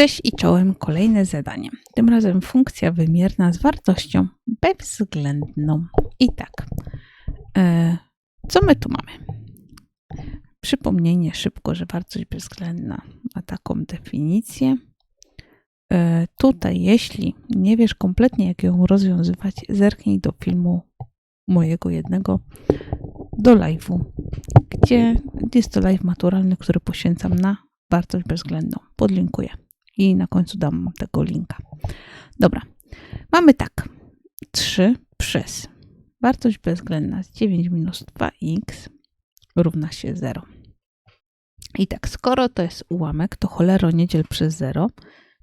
Cześć i czołem, kolejne zadanie. Tym razem funkcja wymierna z wartością bezwzględną. I tak, e, co my tu mamy? Przypomnienie szybko, że wartość bezwzględna ma taką definicję. E, tutaj, jeśli nie wiesz kompletnie, jak ją rozwiązywać, zerknij do filmu mojego jednego, do live'u, gdzie jest to live maturalny, który poświęcam na wartość bezwzględną. Podlinkuję i na końcu dam tego linka. Dobra, mamy tak. 3 przez wartość bezwzględna z 9 minus 2x równa się 0. I tak, skoro to jest ułamek, to cholero nie dziel przez 0,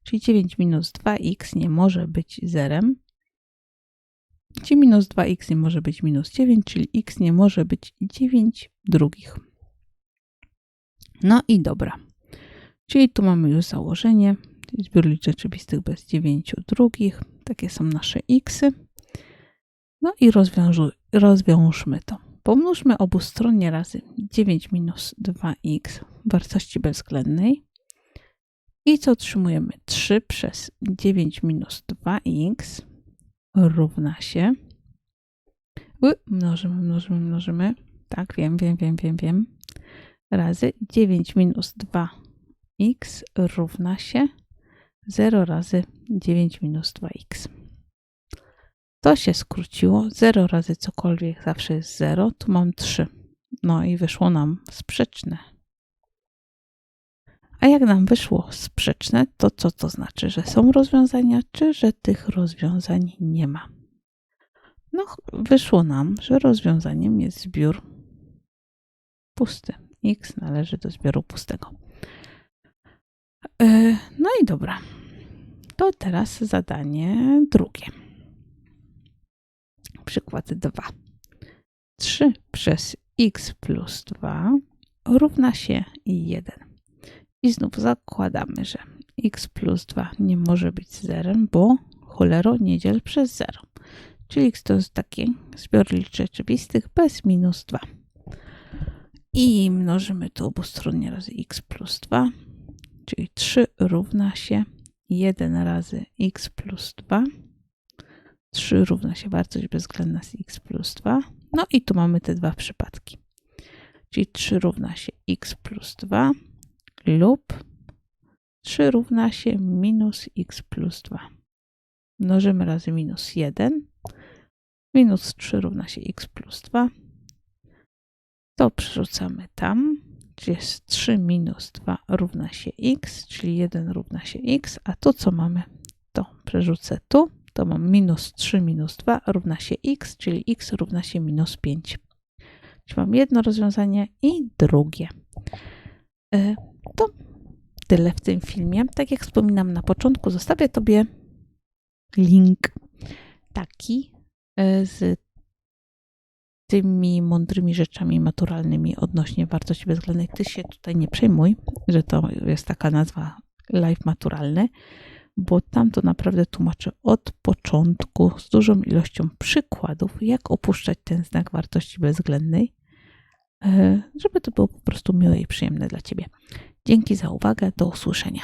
czyli 9 minus 2x nie może być zerem. Czyli minus 2x nie może być minus 9, czyli x nie może być 9 drugich. No i dobra. Czyli tu mamy już założenie, zbiór liczb rzeczywistych bez 9 drugich. Takie są nasze xy. No i rozwiążmy to. Pomnóżmy obustronnie razy 9 minus 2x wartości bezwzględnej. I co otrzymujemy? 3 przez 9 minus 2x równa się. Mnożymy, mnożymy, mnożymy. Tak, wiem, wiem, wiem, wiem, wiem. Razy 9 minus 2 x równa się 0 razy 9 minus 2x. To się skróciło. 0 razy cokolwiek zawsze jest 0. Tu mam 3. No i wyszło nam sprzeczne. A jak nam wyszło sprzeczne, to co to znaczy? Że są rozwiązania, czy że tych rozwiązań nie ma? No, wyszło nam, że rozwiązaniem jest zbiór pusty. X należy do zbioru pustego. E, no i dobra. To teraz zadanie drugie. Przykład 2. 3 przez x plus 2 równa się 1. I znów zakładamy, że x plus 2 nie może być zerem, bo cholero nie dziel przez 0. Czyli x to jest taki zbiór liczb rzeczywistych bez minus 2. I mnożymy to obustronnie razy x plus 2 czyli 3 równa się 1 razy x plus 2. 3 równa się wartość bezwzględna z x plus 2. No i tu mamy te dwa przypadki. Czyli 3 równa się x plus 2 lub 3 równa się minus x plus 2. Mnożymy razy minus 1. Minus 3 równa się x plus 2. To przerzucamy tam czyli jest 3 minus 2 równa się x, czyli 1 równa się x, a tu co mamy? To przerzucę tu, to mam minus 3 minus 2 równa się x, czyli x równa się minus 5. Czyli mam jedno rozwiązanie i drugie. E, to tyle w tym filmie. Tak jak wspominam na początku, zostawię Tobie link taki e, z tymi mądrymi rzeczami maturalnymi odnośnie wartości bezwzględnej. Ty się tutaj nie przejmuj, że to jest taka nazwa live maturalny, bo tam to naprawdę tłumaczę od początku z dużą ilością przykładów, jak opuszczać ten znak wartości bezwzględnej, e, żeby to było po prostu miłe i przyjemne dla Ciebie. Dzięki za uwagę, do usłyszenia.